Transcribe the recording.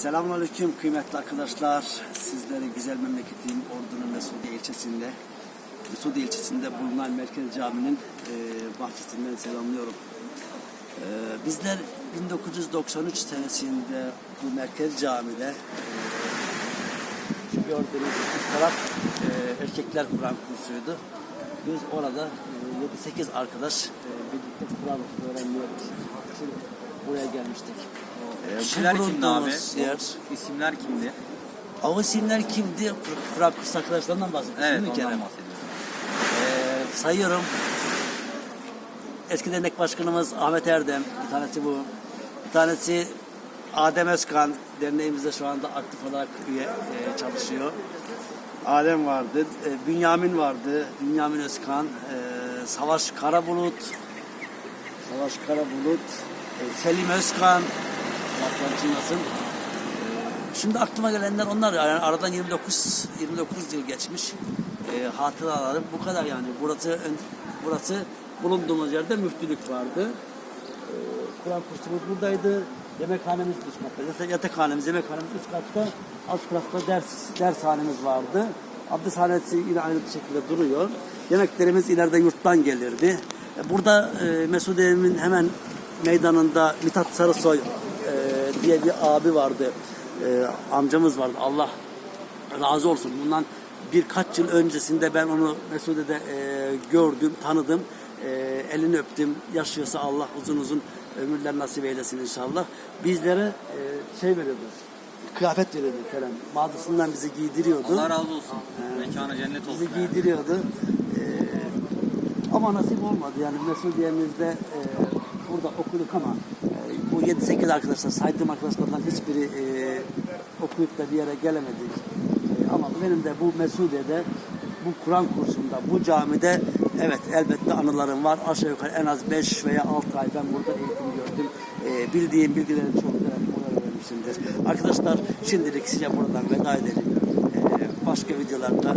Selamünaleyküm kıymetli arkadaşlar. Sizleri güzel memleketim Ordu'nun Mesudiye ilçesinde Mesudiye ilçesinde bulunan Merkez Camii'nin e, bahçesinden selamlıyorum. E, bizler 1993 senesinde bu Merkez Camii'de e, gördüğünüz taraf e, erkekler Kur'an kursuydu. Biz orada e, 7-8 arkadaş e, birlikte Kur'an öğrenmeye için buraya gelmiştik. E, bu Kişiler kimdi abi? Yer, isimler kimdi? o isimler kimdi? Kursu arkadaşlarından bahsediyorsun Evet değil mi Kerem? bahsediyorum. Ee, sayıyorum. Eski dernek başkanımız Ahmet Erdem, bir tanesi bu. Bir tanesi Adem Özkan, derneğimizde şu anda aktif olarak üye e, çalışıyor. Adem vardı, e, Bünyamin vardı, Bünyamin Özkan, e, Savaş Karabulut, Savaş Karabulut, Selim Özkan, Allah çınlasın. Şimdi aklıma gelenler onlar yani aradan 29 29 yıl geçmiş. E, hatıralarım bu kadar yani. Burası burası bulunduğumuz yerde müftülük vardı. E, Kur'an kursumuz buradaydı. Yemekhanemiz üst katta. Yata- Yatakhanemiz, yemekhanemiz üst katta. Alt tarafta ders dershanemiz vardı. Abdesthanesi yine aynı bir şekilde duruyor. Yemeklerimiz ileride yurttan gelirdi. E, Burada e, Mesudiye'min hemen meydanında Mithat Sarısoy e, diye bir abi vardı. E, amcamız vardı. Allah razı olsun. Bundan birkaç yıl öncesinde ben onu Mesude'de e, gördüm, tanıdım. E, elini öptüm. Yaşıyorsa Allah uzun uzun ömürler nasip eylesin inşallah. Bizlere e, şey veriyordu. Kıyafet veriyordu Kerem. Mağazasından bizi giydiriyordu. Allah razı olsun. Mekanı cennet olsun. Bizi yani. giydiriyordu. Ee, ama nasip olmadı yani Mesudiye'mizde e, burada okuduk ama e, bu 7-8 arkadaşlar saydığım arkadaşlardan hiçbiri e, okuyup da bir yere gelemedik. E, ama benim de bu Mesudiye'de bu Kur'an kursunda, bu camide evet elbette anılarım var. Aşağı yukarı en az 5 veya 6 ay ben burada eğitim gördüm. E, bildiğim bilgilerin orada öğrenmişimdir. Arkadaşlar şimdilik size buradan veda edelim. E, başka videolarda.